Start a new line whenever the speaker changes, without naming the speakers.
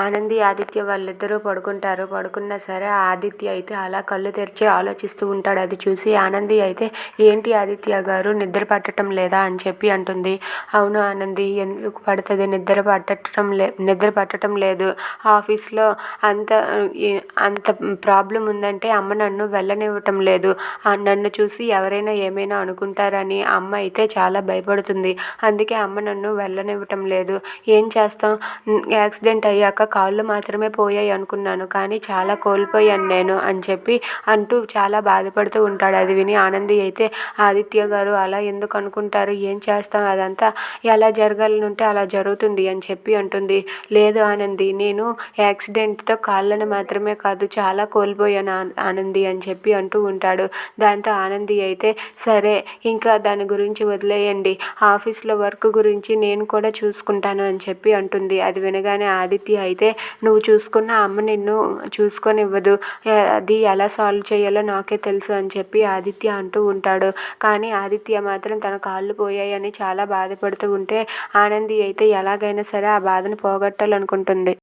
ఆనంది ఆదిత్య వాళ్ళిద్దరూ పడుకుంటారు. పడుకున్నా సరే ఆదిత్య అయితే అలా కళ్ళు తెరిచి ఆలోచిస్తూ ఉంటాడు. అది చూసి ఆనంది అయితే ఏంటి ఆదిత్య గారు నిద్ర పట్టడం లేదా? అని చెప్పి అంటుంది. అవును ఆనంది ఎందుకు పడుతుంది? నిద్ర పట్టడం లే నిద్ర పట్టడం లేదు. ఆఫీస్లో అంత అంత ప్రాబ్లం ఉందంటే అమ్మ నన్ను వెళ్ళనివ్వటం లేదు. నన్ను చూసి ఎవరైనా ఏమైనా అనుకుంటారని అమ్మ అయితే చాలా భయపడుతుంది. అందుకే అమ్మ నన్ను వెళ్ళనివ్వటం లేదు. ఏం చేస్తాం? యాక్సిడెంట్ అయ్యాక కాళ్ళు మాత్రమే పోయాయి అనుకున్నాను కానీ చాలా కోల్పోయాను నేను అని చెప్పి అంటూ చాలా బాధపడుతూ ఉంటాడు. అది విని ఆనంది అయితే ఆదిత్య గారు అలా ఎందుకు అనుకుంటారు? ఏం చేస్తాం? అదంతా ఎలా జరగాలనుంటే అలా జరుగుతుంది అని చెప్పి అంటుంది. లేదు ఆనంది నేను యాక్సిడెంట్తో కాళ్ళను మాత్రమే కాదు చాలా కోల్పోయాను ఆనంది అని చెప్పి అంటూ ఉంటాడు. దాంతో ఆనంది అయితే సరే ఇంకా దాని గురించి వదిలేయండి. ఆఫీస్లో వర్క్ గురించి నేను కూడా చూసుకుంటాను అని చెప్పి అంటుంది. అది వినగానే ఆదిత్య అయితే నువ్వు చూసుకున్న అమ్మ నిన్ను చూసుకొనివ్వదు. అది ఎలా సాల్వ్ చేయాలో నాకే తెలుసు అని చెప్పి ఆదిత్య అంటూ ఉంటాడు. కానీ ఆదిత్య మాత్రం తన కాళ్ళు పోయాయని చాలా బాధపడుతూ ఉంటే ఆనంది అయితే ఎలాగైనా సరే ఆ బాధను పోగొట్టాలనుకుంటుంది.